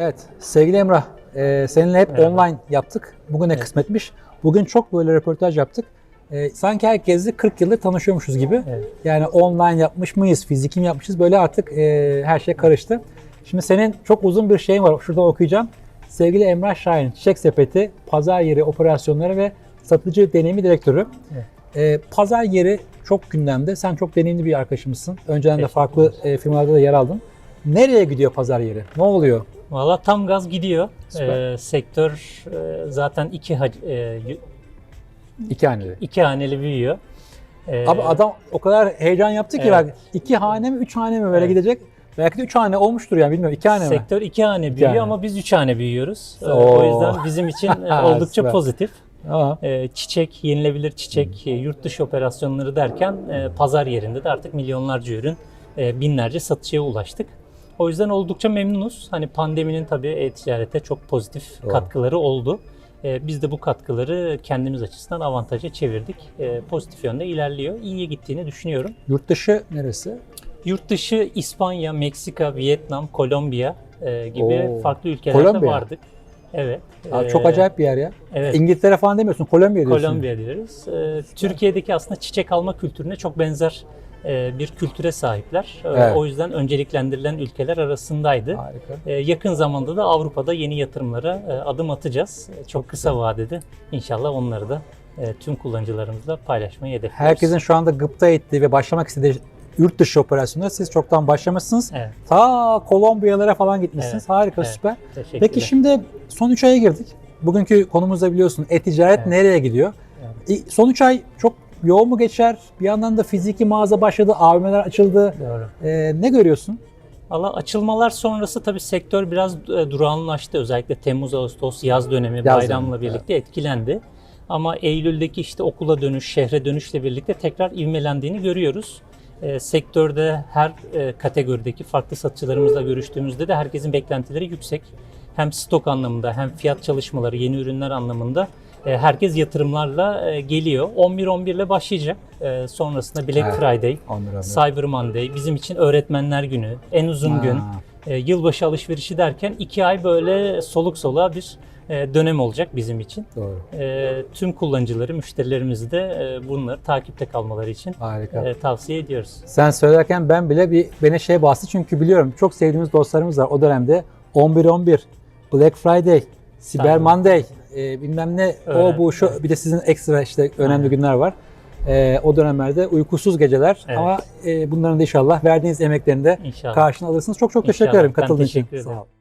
Evet sevgili Emrah e, seninle hep Merhaba. online yaptık. Bugüne Evet. kısmetmiş. Bugün çok böyle röportaj yaptık. E, sanki herkesle 40 yıldır tanışıyormuşuz gibi. Evet. Yani online yapmış mıyız, fiziki mi yapmışız böyle artık e, her şey karıştı. Şimdi senin çok uzun bir şeyin var. Şurada okuyacağım. Sevgili Emrah Şahin, Çiçek Sepeti, Pazar Yeri Operasyonları ve Satıcı Deneyimi Direktörü. Evet. E, pazar yeri çok gündemde. Sen çok deneyimli bir arkadaşımızsın. Önceden de farklı e, firmalarda da yer aldın. Nereye gidiyor pazar yeri? Ne oluyor? Valla tam gaz gidiyor. Süper. Ee, sektör e, zaten iki, e, İki haneli. iki haneli büyüyor. Ee, Abi adam o kadar heyecan yaptı ki Evet. bak iki hane mi üç hane mi böyle Evet. gidecek. Belki de üç hane olmuştur yani bilmiyorum. iki hane mi? Sektör iki hane büyüyor hane. ama biz üç hane büyüyoruz. Ee, Oo. o yüzden bizim için e, oldukça Süper. pozitif. Ee, çiçek, yenilebilir çiçek, e, yurt dışı operasyonları derken e, pazar yerinde de artık milyonlarca ürün, e, binlerce satışa ulaştık. O yüzden oldukça memnunuz. Hani pandeminin tabii e-ticarete çok pozitif Doğru. katkıları oldu. E, biz de bu katkıları kendimiz açısından avantaja çevirdik. E, pozitif yönde ilerliyor. İyiye gittiğini düşünüyorum. yurt dışı neresi? Yurt dışı İspanya, Meksika, Vietnam, Kolombiya e, gibi Oo. farklı ülkelerde Kolombiya. vardık. Evet. Abi E, çok acayip bir yer ya. Evet. İngiltere falan demiyorsun. Kolombiya diyorsun. Kolombiya diyoruz. Ee, Türkiye'deki aslında çiçek alma kültürüne çok benzer e, bir kültüre sahipler. Ee, Evet. O yüzden önceliklendirilen ülkeler arasındaydı. Harika. Ee, Yakın zamanda da Avrupa'da yeni yatırımlara e, adım atacağız. E, Çok kısa vadede inşallah onları da e, tüm kullanıcılarımızla paylaşmayı hedefliyoruz. Herkesin şu anda gıpta ettiği ve başlamak istediği yurt dışı operasyonlara siz çoktan başlamışsınız. Evet, Ta Kolombiyalara falan gitmişsiniz. Evet, Harika evet. süper. Peki şimdi son 3 aya girdik. Bugünkü konumuzda biliyorsun e-ticaret Evet. nereye gidiyor? E, Son 3 ay çok yoğun mu geçer? Bir yandan da fiziki mağaza başladı, AVM'ler açıldı. Doğru. E, ne görüyorsun? Valla açılmalar sonrası tabii sektör biraz e, durağanlaştı. Özellikle Temmuz, Ağustos, yaz dönemi Yaz bayramla dönemi, birlikte etkilendi. Ama Eylül'deki işte okula dönüş, şehre dönüşle birlikte tekrar ivmelendiğini görüyoruz. E, sektörde her e, kategorideki farklı satıcılarımızla görüştüğümüzde de herkesin beklentileri yüksek. Hem stok anlamında hem fiyat çalışmaları, yeni ürünler anlamında herkes yatırımlarla e, geliyor. 11-11 ile başlayacak. E, sonrasında Black Evet. Friday, Onur Cyber Monday, bizim için öğretmenler günü, en uzun gün, e, yılbaşı alışverişi derken iki ay böyle soluk soluğa bir e, dönem olacak bizim için. Doğru. E, tüm kullanıcıları, müşterilerimizi de e, bunları takipte kalmaları için Harika. e, tavsiye ediyoruz. Sen söylerken ben bile bir beni şey bastı çünkü biliyorum çok sevdiğimiz dostlarımız var o dönemde 11-11, Black Friday, Cyber Monday, e, bilmem ne o Öyle, bu şu evet. bir de sizin ekstra işte önemli Aynen. günler var. E, o dönemlerde uykusuz geceler Evet. ama e, bunların da inşallah verdiğiniz emeklerinde İnşallah. karşını alırsınız. Çok çok teşekkür İnşallah. ederim Ben katıldığın için. teşekkür Sağ ederim. ol.